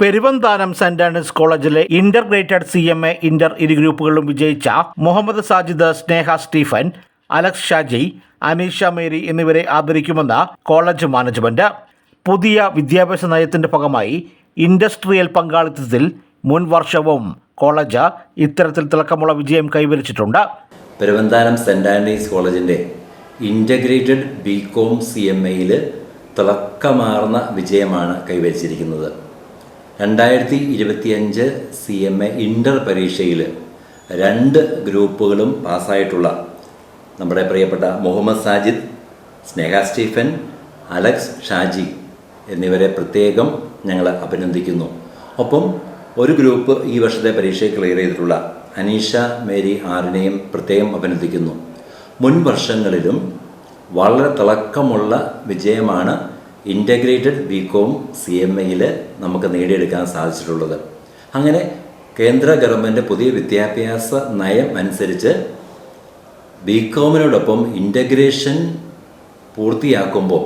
Peruvanthanam Saint Andrews കോളേജിലെ integrated C M A inter ഇരു ഗ്രൂപ്പുകളിലും വിജയിച്ച Muhammad Sajid Sneha Stephen Alex Shaji Aneesha Mary എന്നിവരെ ആദരിക്കുമെന്ന് കോളേജ് മാനേജ്മെന്റ് പുതിയ വിദ്യാഭ്യാസ നയത്തിന്റെ ഭാഗമായി ഇൻഡസ്ട്രിയൽ പങ്കാളിത്തത്തിൽ മുൻ വർഷവും കോളേജ് ഇത്തരത്തിൽ തിളക്കമുള്ള വിജയം കൈവരിച്ചിട്ടുണ്ട്. പെരുവന്താനം സെന്റ് ആൻഡ്രീസ് കോളേജിന്റെ integrated B Com C M എയിൽ തിളക്കമാർന്ന വിജയമാണ് കൈവരിച്ചിരിക്കുന്നത്. രണ്ടായിരത്തി ഇരുപത്തിയഞ്ച് സി എം എ ഇന്റർ പരീക്ഷയിൽ രണ്ട് ഗ്രൂപ്പുകളും പാസ്സായിട്ടുള്ള നമ്മുടെ പ്രിയപ്പെട്ട മുഹമ്മദ് സാജിദ് സ്നേഹ സ്റ്റീഫൻ അലക്സ് ഷാജി എന്നിവരെ പ്രത്യേകം ഞങ്ങൾ അഭിനന്ദിക്കുന്നു. ഒപ്പം ഒരു ഗ്രൂപ്പ് ഈ വർഷത്തെ പരീക്ഷയെ ക്ലിയർ ചെയ്തിട്ടുള്ള അനീഷ മേരി ആറിനെയും പ്രത്യേകം അഭിനന്ദിക്കുന്നു. മുൻ വർഷങ്ങളിലും വളരെ തിളക്കമുള്ള വിജയമാണ് integrated B Com C M എയിൽ നമുക്ക് നേടിയെടുക്കാൻ സാധിച്ചിട്ടുള്ളത്. അങ്ങനെ കേന്ദ്ര ഗവൺമെന്റ് പുതിയ വിദ്യാഭ്യാസ നയം അനുസരിച്ച് ബി കോമിനോടൊപ്പം ഇന്റഗ്രേഷൻ പൂർത്തിയാക്കുമ്പോൾ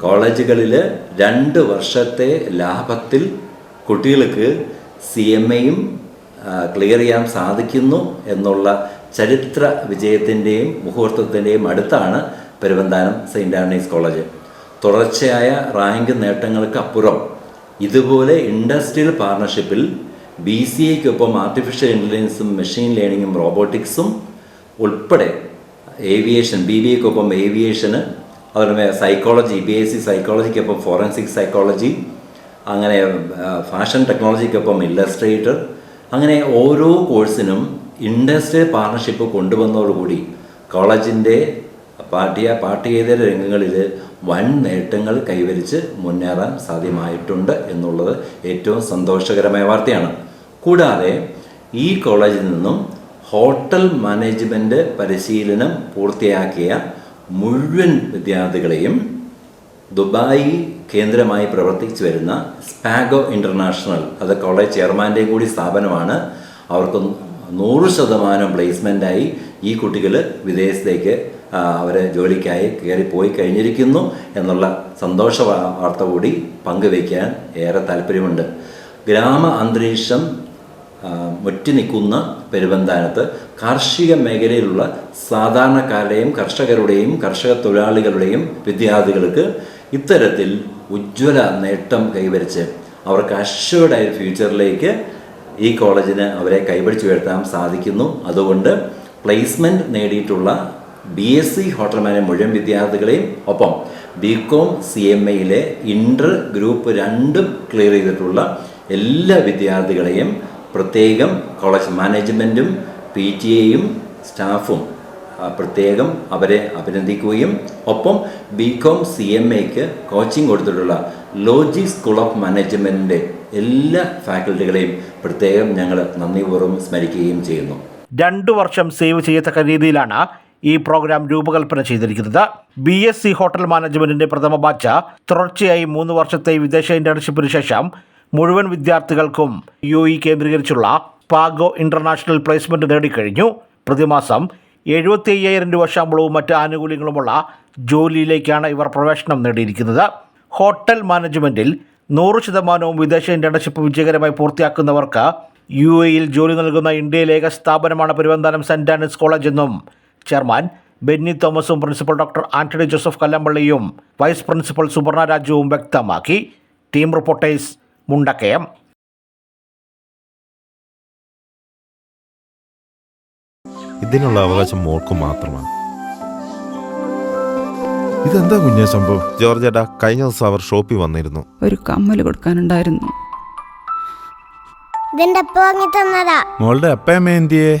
കോളേജുകളിൽ രണ്ട് വർഷത്തെ ലാഭത്തിൽ കുട്ടികൾക്ക് സി എം എയും ക്ലിയർ ചെയ്യാൻ സാധിക്കുന്നു എന്നുള്ള ചരിത്ര വിജയത്തിന്റെയും മുഹൂർത്തത്തിന്റെയും അടുത്താണ് പെരുവന്താനം സെയിന്റ് ആൻഡീസ് കോളേജ്. തുടർച്ചയായ റാങ്ക് നേട്ടങ്ങൾക്ക് അപ്പുറം ഇതുപോലെ ഇൻഡസ്ട്രിയൽ പാർട്ണർഷിപ്പിൽ ബി സി എക്കൊപ്പം ആർട്ടിഫിഷ്യൽ ഇന്റലിജൻസും മെഷീൻ ലേണിങ്ങും റോബോട്ടിക്സും ഉൾപ്പെടെ ഏവിയേഷൻ ബി ബി എക്കൊപ്പം ഏവിയേഷന് അതുപോലെ സൈക്കോളജി ബി എസ് സി സൈക്കോളജിക്കൊപ്പം ഫോറൻസിക് സൈക്കോളജി അങ്ങനെ ഫാഷൻ ടെക്നോളജിക്കൊപ്പം ഇല്ലസ്ട്രേറ്റർ അങ്ങനെ ഓരോ കോഴ്സിനും ഇൻഡസ്ട്രിയൽ പാർട്ണർഷിപ്പ് കൊണ്ടുവന്നതോടുകൂടി കോളേജിന്റെ പാഠ്യ ഏതര രംഗങ്ങളിൽ വൻ നേട്ടങ്ങൾ കൈവരിച്ച് മുന്നേറാൻ സാധ്യമായിട്ടുണ്ട് എന്നുള്ളത് ഏറ്റവും സന്തോഷകരമായ വാർത്തയാണ്. കൂടാതെ ഈ കോളേജിൽ നിന്നും ഹോട്ടൽ മാനേജ്മെന്റ് പരിശീലനം പൂർത്തിയാക്കിയ മുഴുവൻ വിദ്യാർത്ഥികളെയും ദുബായി കേന്ദ്രമായി പ്രവർത്തിച്ചു വരുന്ന സ്പാഗോ ഇന്റർനാഷണൽ അത് കോളേജ് ചെയർമാന്റെയും കൂടി സ്ഥാപനമാണ് അവർക്ക് നൂറ് ശതമാനം പ്ലേസ്മെന്റായി ഈ കുട്ടികൾ വിദേശത്തേക്ക് അവർ ജോലിക്കായി കയറി പോയി കഴിഞ്ഞിരിക്കുന്നു എന്നുള്ള സന്തോഷ വാർത്ത കൂടി പങ്കുവയ്ക്കാൻ ഏറെ താല്പര്യമുണ്ട്. ഗ്രാമ അന്തരീക്ഷം മുറ്റി നിൽക്കുന്ന പെരുവന്താനത്ത് കാർഷിക മേഖലയിലുള്ള സാധാരണക്കാരുടെയും കർഷകരുടെയും കർഷക തൊഴിലാളികളുടെയും വിദ്യാർത്ഥികൾക്ക് ഇത്തരത്തിൽ ഉജ്ജ്വല നേട്ടം കൈവരിച്ച് അവർക്ക് അഷ്വേർഡായ ഫ്യൂച്ചറിലേക്ക് ഈ കോളേജിന് അവരെ കൈപിടിച്ച് ഉയർത്താൻ സാധിക്കുന്നു. അതുകൊണ്ട് പ്ലേസ്മെന്റ് നേടിയിട്ടുള്ള ബി എസ് സി ഹോട്ടൽ മുഴുവൻ വിദ്യാർത്ഥികളെയും ഒപ്പം ബി കോം സി എം എയിലെ ഇന്റർ ഗ്രൂപ്പ് രണ്ടും ക്ലിയർ ചെയ്തിട്ടുള്ള എല്ലാ വിദ്യാർത്ഥികളെയും പ്രത്യേകം കോളേജ് മാനേജ്മെന്റും പി ടി എയും സ്റ്റാഫും പ്രത്യേകം അവരെ അഭിനന്ദിക്കുകയും ഒപ്പം ബി കോം സി എം എക്ക് കോച്ചിങ് കൊടുത്തിട്ടുള്ള ലോജി സ്കൂൾ ഓഫ് മാനേജ്മെന്റിന്റെ എല്ലാ ഫാക്കൽറ്റികളെയും പ്രത്യേകം ഞങ്ങൾ നന്ദിപൂർവം സ്മരിക്കുകയും ചെയ്യുന്നു. രണ്ടു വർഷം സേവ് ചെയ്യത്തക്ക രീതിയിലാണ് ഈ പ്രോഗ്രാം രൂപകൽപ്പന ചെയ്തിരിക്കുന്നത്. ബി എസ് സി ഹോട്ടൽ മാനേജ്മെന്റിന്റെ പ്രഥമ ബാച്ച്. തുടർച്ചയായി മൂന്ന് വർഷത്തെ വിദേശ ഇന്റേൺഷിപ്പിന് ശേഷം മുഴുവൻ വിദ്യാർത്ഥികൾക്കും യു ഇ കേന്ദ്രീകരിച്ചുള്ള പാഗോ ഇന്റർനാഷണൽ പ്ലേസ്മെന്റ് നേടിക്കഴിഞ്ഞു. പ്രതിമാസം എഴുപത്തി അയ്യായിരം രൂപ ശമ്പളവും മറ്റ് ആനുകൂല്യങ്ങളുമുള്ള ജോലിയിലേക്കാണ് ഇവർ പ്രവേശനം നേടിയിരിക്കുന്നത്. ഹോട്ടൽ മാനേജ്മെന്റിൽ നൂറ് ശതമാനവും വിദേശ ഇന്റേൺഷിപ്പ് വിജയകരമായി പൂർത്തിയാക്കുന്നവർക്ക് യു എയിൽ ജോലി നൽകുന്ന ഇന്ത്യയിലെ സ്ഥാപനമാണ് പെരുവന്താനം സെന്റ് ആൻഡ്സ് കോളേജ് എന്നും ചെയർമാൻ ബെന്നി തോമസും പ്രിൻസിപ്പൽ ഡോക്ടർ ആന്റണി ജോസഫ് കല്ലമ്പള്ളിയും വൈസ് പ്രിൻസിപ്പൽ സുവർണ രാജുവും വ്യക്തമാക്കി. Team reporters Mundakkayam. ഇതിനുള്ള അവകാശം മോൾക്ക് മാത്രമാണ്. ഇതെന്താ കുഞ്ഞ സംഭവം? ജോർജ് ഏട്ടാ കഴിഞ്ഞ ദിവസം അവർ ഷോപ്പിൽ വന്നിരുന്നു. ഒരു കമ്മൽ കൊടുക്കാനുണ്ടായിരുന്നു. ഇതിന്റെ അപ്പ വാങ്ങി തന്നതാ? മോളുടെ അപ്പയമ്മ എന്തിയേ?